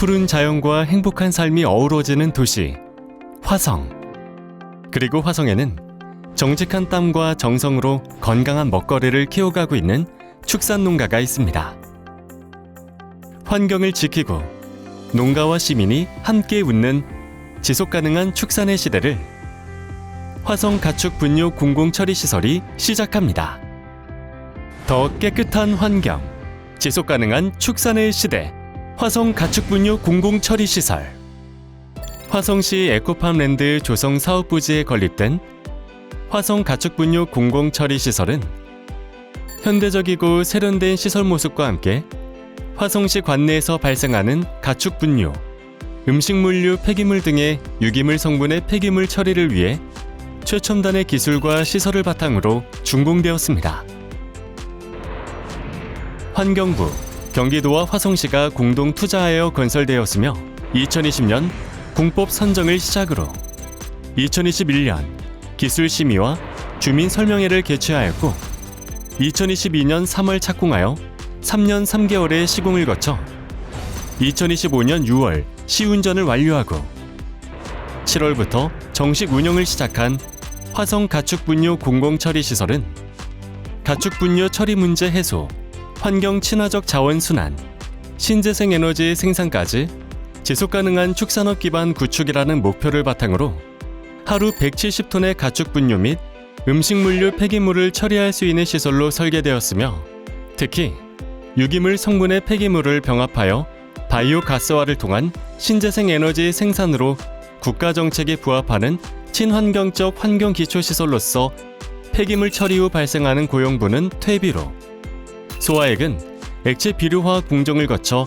푸른 자연과 행복한 삶이 어우러지는 도시 화성. 그리고 화성에는 정직한 땀과 정성으로 건강한 먹거리를 키워가고 있는 축산 농가가 있습니다. 환경을 지키고 농가와 시민이 함께 웃는 지속 가능한 축산의 시대를 화성 가축 분뇨 공공 처리 시설이 시작합니다. 더 깨끗한 환경, 지속 가능한 축산의 시대, 화성 가축 분뇨 공공 처리 시설. 화성시 에코팜랜드 조성 사업 부지에 건립된 화성 가축 분뇨 공공 처리 시설은 현대적이고 세련된 시설 모습과 함께 화성시 관내에서 발생하는 가축 분뇨, 음식물류 폐기물 등의 유기물 성분의 폐기물 처리를 위해 최첨단의 기술과 시설을 바탕으로 준공되었습니다. 환경부, 경기도와 화성시가 공동 투자하여 건설되었으며 2020년 공법 선정을 시작으로 2021년 기술 심의와 주민 설명회를 개최하였고 2022년 3월 착공하여 3년 3개월의 시공을 거쳐 2025년 6월 시운전을 완료하고 7월부터 정식 운영을 시작한 화성 가축 분뇨 공공 처리 시설은 가축 분뇨 처리 문제 해소, 환경 친화적 자원 순환, 신재생 에너지 생산까지 지속 가능한 축산업 기반 구축이라는 목표를 바탕으로 하루 170톤의 가축 분뇨 및 음식물류 폐기물을 처리할 수 있는 시설로 설계되었으며 특히 유기물 성분의 폐기물을 병합하여 바이오 가스화를 통한 신재생 에너지 생산으로 국가 정책에 부합하는 친환경적 환경 기초 시설로서 폐기물 처리 후 발생하는 고용분은 퇴비로 소화액은 액체 비료화학 공정을 거쳐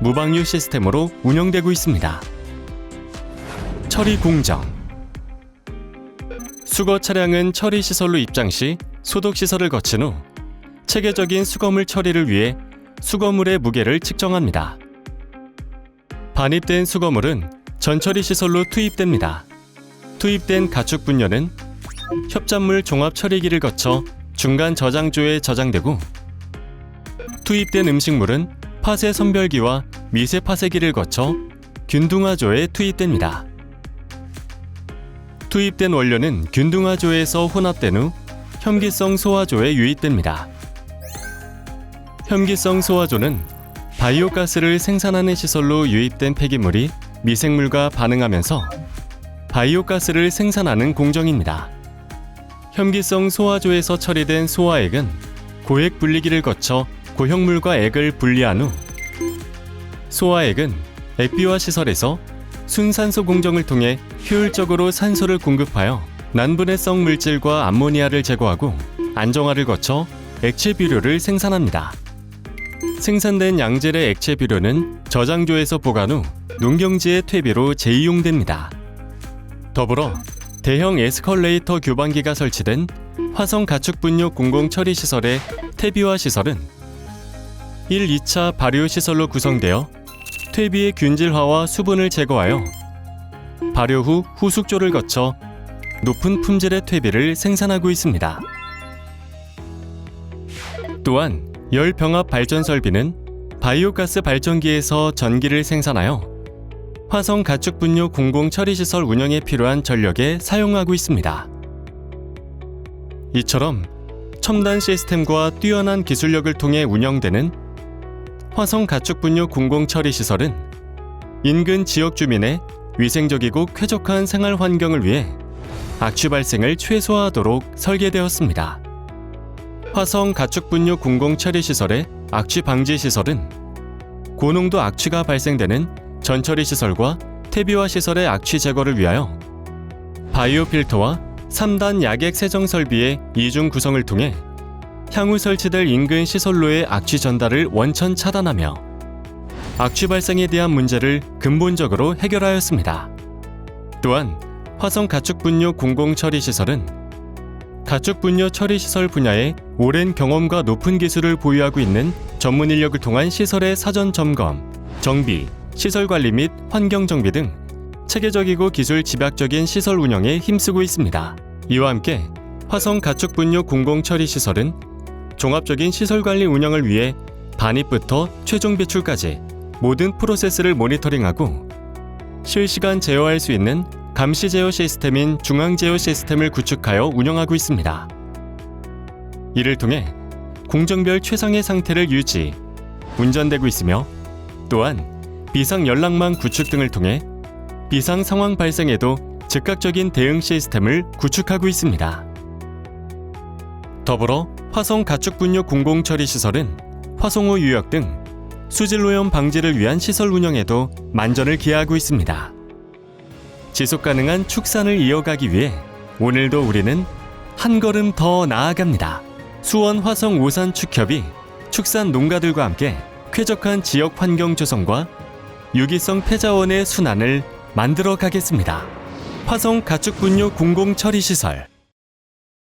무방류 시스템으로 운영되고 있습니다. 처리 공정 수거 차량은 처리 시설로 입장 시 소독 시설을 거친 후 체계적인 수거물 처리를 위해 수거물의 무게를 측정합니다. 반입된 수거물은 전처리 시설로 투입됩니다. 투입된 가축 분뇨는 협작물 종합 처리기를 거쳐 중간 저장조에 저장되고 투입된 음식물은 파쇄 선별기와 미세 파쇄기를 거쳐 균등화조에 투입됩니다. 투입된 원료는 균등화조에서 혼합된 후 혐기성 소화조에 유입됩니다. 혐기성 소화조는 바이오가스를 생산하는 시설로 유입된 폐기물이 미생물과 반응하면서 바이오가스를 생산하는 공정입니다. 혐기성 소화조에서 처리된 소화액은 고액 분리기를 거쳐 고형물과 액을 분리한 후 소화액은 액비화 시설에서 순산소 공정을 통해 효율적으로 산소를 공급하여 난분해성 물질과 암모니아를 제거하고 안정화를 거쳐 액체 비료를 생산합니다. 생산된 양질의 액체 비료는 저장조에서 보관 후 농경지의 퇴비로 재이용됩니다. 더불어 대형 에스컬레이터 교반기가 설치된 화성 가축 분뇨 공공 처리 시설의 퇴비화 시설은 1, 2차 발효 시설로 구성되어 퇴비의 균질화와 수분을 제거하여 발효 후 후숙조를 거쳐 높은 품질의 퇴비를 생산하고 있습니다. 또한 열 병합 발전 설비는 바이오가스 발전기에서 전기를 생산하여 화성 가축 분뇨 공공 처리 시설 운영에 필요한 전력에 사용하고 있습니다. 이처럼 첨단 시스템과 뛰어난 기술력을 통해 운영되는 화성 가축 분뇨 공공 처리 시설은 인근 지역 주민의 위생적이고 쾌적한 생활 환경을 위해 악취 발생을 최소화하도록 설계되었습니다. 화성 가축 분뇨 공공 처리 시설의 악취 방지 시설은 고농도 악취가 발생되는 전처리 시설과 퇴비화 시설의 악취 제거를 위하여 바이오 필터와 3단 약액 세정 설비의 이중 구성을 통해 향후 설치될 인근 시설로의 악취 전달을 원천 차단하며 악취 발생에 대한 문제를 근본적으로 해결하였습니다. 또한 화성 가축 분뇨 공공 처리 시설은 가축 분뇨 처리 시설 분야에 오랜 경험과 높은 기술을 보유하고 있는 전문 인력을 통한 시설의 사전 점검, 정비, 시설 관리 및 환경 정비 등 체계적이고 기술 집약적인 시설 운영에 힘쓰고 있습니다. 이와 함께 화성 가축 분뇨 공공 처리 시설은 종합적인 시설 관리 운영을 위해 반입부터 최종 배출까지 모든 프로세스를 모니터링하고 실시간 제어할 수 있는 감시 제어 시스템인 중앙 제어 시스템을 구축하여 운영하고 있습니다. 이를 통해 공정별 최상의 상태를 유지, 운전되고 있으며 또한 비상 연락망 구축 등을 통해 비상 상황 발생에도 즉각적인 대응 시스템을 구축하고 있습니다. 더불어 화성 가축 분뇨 공공 처리 시설은 화성호 유역 등 수질오염 방지를 위한 시설 운영에도 만전을 기하고 있습니다. 지속 가능한 축산을 이어가기 위해 오늘도 우리는 한 걸음 더 나아갑니다. 수원 화성 오산 축협이 축산 농가들과 함께 쾌적한 지역 환경 조성과 유기성 폐자원의 순환을 만들어 가겠습니다. 화성 가축 분뇨 공공 처리 시설